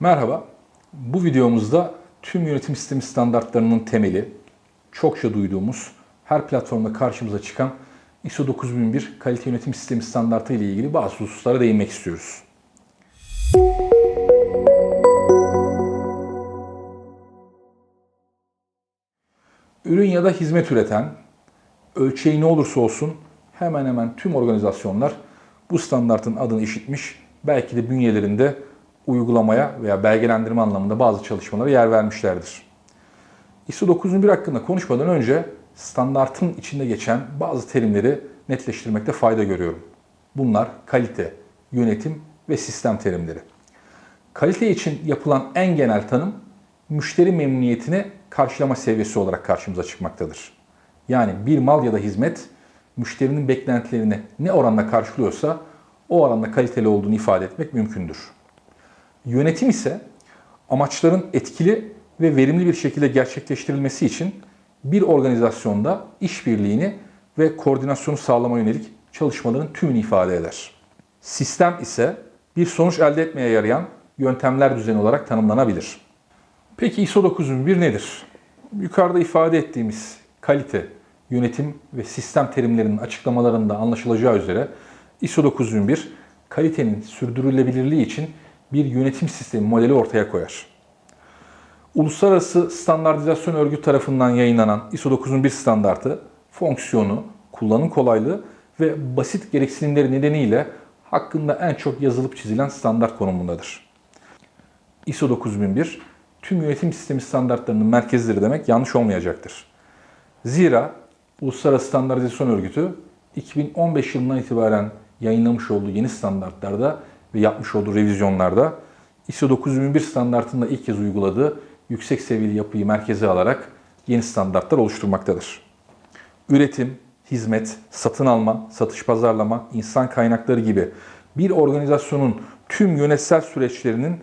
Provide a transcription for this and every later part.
Merhaba. Bu videomuzda tüm yönetim sistemi standartlarının temeli, çokça duyduğumuz, her platformda karşımıza çıkan ISO 9001 kalite yönetim sistemi standartı ile ilgili bazı hususlara değinmek istiyoruz. Ürün ya da hizmet üreten, ölçeği ne olursa olsun hemen hemen tüm organizasyonlar bu standartın adını işitmiş, belki de bünyelerinde uygulamaya veya belgelendirme anlamında bazı çalışmalara yer vermişlerdir. ISO 9001 hakkında konuşmadan önce standartın içinde geçen bazı terimleri netleştirmekte fayda görüyorum. Bunlar kalite, yönetim ve sistem terimleri. Kalite için yapılan en genel tanım müşteri memnuniyetini karşılama seviyesi olarak karşımıza çıkmaktadır. Yani bir mal ya da hizmet müşterinin beklentilerini ne oranda karşılıyorsa o oranda kaliteli olduğunu ifade etmek mümkündür. Yönetim ise amaçların etkili ve verimli bir şekilde gerçekleştirilmesi için bir organizasyonda işbirliğini ve koordinasyonu sağlama yönelik çalışmaların tümünü ifade eder. Sistem ise bir sonuç elde etmeye yarayan yöntemler düzeni olarak tanımlanabilir. Peki ISO 9001 nedir? Yukarıda ifade ettiğimiz kalite, yönetim ve sistem terimlerinin açıklamalarında anlaşılacağı üzere ISO 9001 kalitenin sürdürülebilirliği için bir yönetim sistemi modeli ortaya koyar. Uluslararası Standartizasyon Örgütü tarafından yayınlanan ISO 9001 standartı fonksiyonu, kullanım kolaylığı ve basit gereksinimleri nedeniyle hakkında en çok yazılıp çizilen standart konumundadır. ISO 9001 tüm yönetim sistemi standartlarının merkezidir demek yanlış olmayacaktır. Zira Uluslararası Standartizasyon Örgütü 2015 yılından itibaren yayınlamış olduğu yeni standartlarda ve yapmış olduğu revizyonlarda ISO 9001 standartında ilk kez uyguladığı yüksek seviyeli yapıyı merkeze alarak yeni standartlar oluşturmaktadır. Üretim, hizmet, satın alma, satış pazarlama, insan kaynakları gibi bir organizasyonun tüm yönetsel süreçlerinin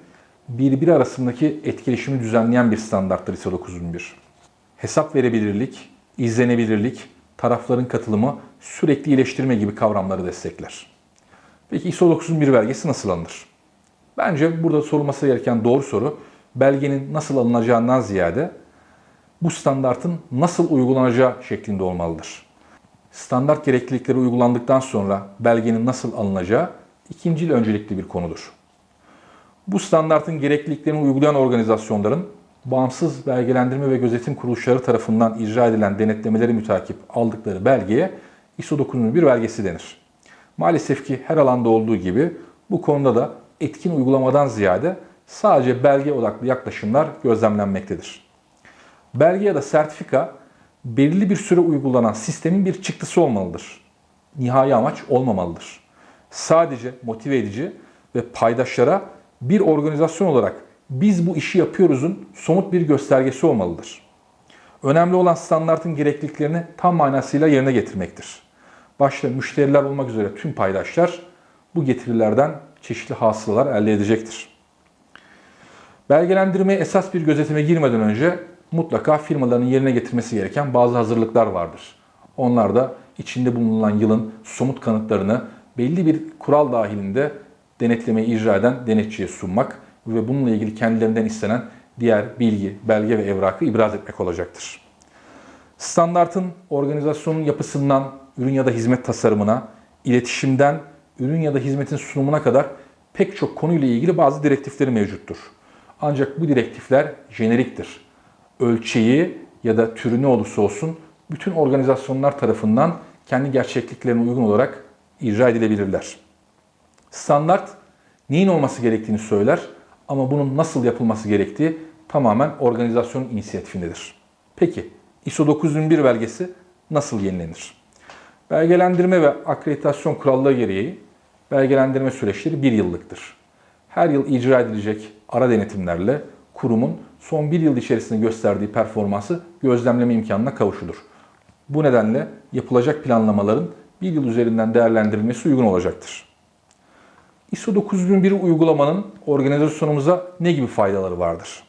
birbiri arasındaki etkileşimi düzenleyen bir standarttır ISO 9001. Hesap verebilirlik, izlenebilirlik, tarafların katılımı, sürekli iyileştirme gibi kavramları destekler. Peki ISO 9001 belgesi nasıl alınır? Bence burada sorulması gereken doğru soru belgenin nasıl alınacağından ziyade bu standartın nasıl uygulanacağı şeklinde olmalıdır. Standart gereklilikleri uygulandıktan sonra belgenin nasıl alınacağı ikinci öncelikli bir konudur. Bu standartın gerekliliklerini uygulayan organizasyonların bağımsız belgelendirme ve gözetim kuruluşları tarafından icra edilen denetlemeleri mütakip aldıkları belgeye ISO 9001 belgesi denir. Maalesef ki her alanda olduğu gibi bu konuda da etkin uygulamadan ziyade sadece belge odaklı yaklaşımlar gözlemlenmektedir. Belge ya da sertifika belirli bir süre uygulanan sistemin bir çıktısı olmalıdır. Nihai amaç olmamalıdır. Sadece motive edici ve paydaşlara bir organizasyon olarak biz bu işi yapıyoruzun somut bir göstergesi olmalıdır. Önemli olan standartın gerekliliklerini tam manasıyla yerine getirmektir. Başta müşteriler olmak üzere tüm paydaşlar bu getirilerden çeşitli hasılalar elde edecektir. Belgelendirmeye esas bir gözetime girmeden önce mutlaka firmaların yerine getirmesi gereken bazı hazırlıklar vardır. Onlar da içinde bulunan yılın somut kanıtlarını belli bir kural dahilinde denetlemeyi icra eden denetçiye sunmak ve bununla ilgili kendilerinden istenen diğer bilgi, belge ve evrakı ibraz etmek olacaktır. Standartın organizasyonun yapısından ürün ya da hizmet tasarımına, iletişimden ürün ya da hizmetin sunumuna kadar pek çok konuyla ilgili bazı direktifleri mevcuttur. Ancak bu direktifler jeneriktir. Ölçeği ya da türü ne olursa olsun bütün organizasyonlar tarafından kendi gerçekliklerine uygun olarak icra edilebilirler. Standart neyin olması gerektiğini söyler ama bunun nasıl yapılması gerektiği tamamen organizasyonun inisiyatifindedir. Peki ISO 9001 belgesi nasıl yenilenir? Belgelendirme ve akreditasyon kuralları gereği belgelendirme süreçleri bir yıllıktır. Her yıl icra edilecek ara denetimlerle kurumun son bir yıl içerisinde gösterdiği performansı gözlemleme imkanına kavuşulur. Bu nedenle yapılacak planlamaların bir yıl üzerinden değerlendirilmesi uygun olacaktır. ISO 9001 uygulamanın organizasyonumuza ne gibi faydaları vardır?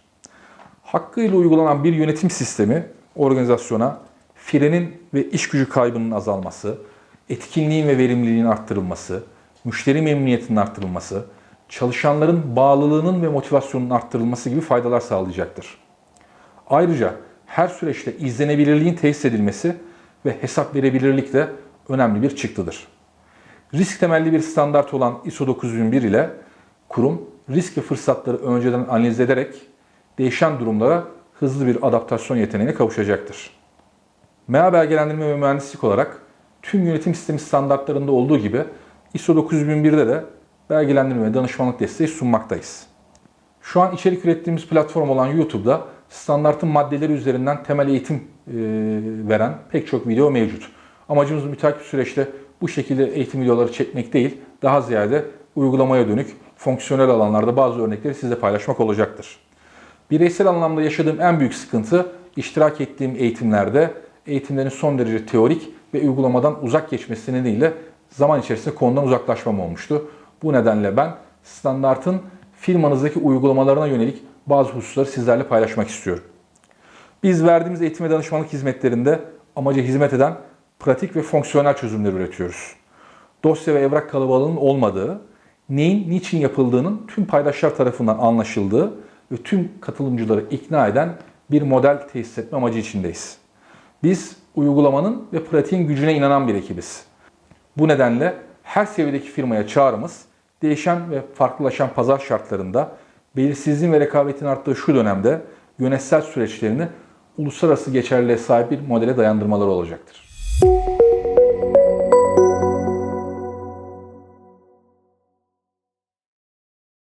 Hakkıyla uygulanan bir yönetim sistemi organizasyona frenin ve iş gücü kaybının azalması, etkinliğin ve verimliliğin arttırılması, müşteri memnuniyetinin arttırılması, çalışanların bağlılığının ve motivasyonunun arttırılması gibi faydalar sağlayacaktır. Ayrıca her süreçte izlenebilirliğin tesis edilmesi ve hesap verebilirlik de önemli bir çıktıdır. Risk temelli bir standart olan ISO 9001 ile kurum risk ve fırsatları önceden analiz ederek değişen durumlara hızlı bir adaptasyon yeteneğine kavuşacaktır. MEA belgelendirme ve mühendislik olarak tüm yönetim sistemi standartlarında olduğu gibi ISO 9001'de de belgelendirme ve danışmanlık desteği sunmaktayız. Şu an içerik ürettiğimiz platform olan YouTube'da standartın maddeleri üzerinden temel eğitim e, veren pek çok video mevcut. Amacımız mütakip süreçte bu şekilde eğitim videoları çekmek değil, daha ziyade uygulamaya dönük fonksiyonel alanlarda bazı örnekleri sizle paylaşmak olacaktır. Bireysel anlamda yaşadığım en büyük sıkıntı iştirak ettiğim eğitimlerde eğitimlerin son derece teorik ve uygulamadan uzak geçmesi nedeniyle zaman içerisinde konudan uzaklaşmam olmuştu. Bu nedenle ben standartın firmanızdaki uygulamalarına yönelik bazı hususları sizlerle paylaşmak istiyorum. Biz verdiğimiz eğitim ve danışmanlık hizmetlerinde amaca hizmet eden pratik ve fonksiyonel çözümler üretiyoruz. Dosya ve evrak kalabalığının olmadığı, neyin niçin yapıldığının tüm paydaşlar tarafından anlaşıldığı ve tüm katılımcıları ikna eden bir model tesis etme amacı içindeyiz. Biz uygulamanın ve pratiğin gücüne inanan bir ekibiz. Bu nedenle her seviyedeki firmaya çağrımız değişen ve farklılaşan pazar şartlarında belirsizliğin ve rekabetin arttığı şu dönemde yönetsel süreçlerini uluslararası geçerliliğe sahip bir modele dayandırmaları olacaktır.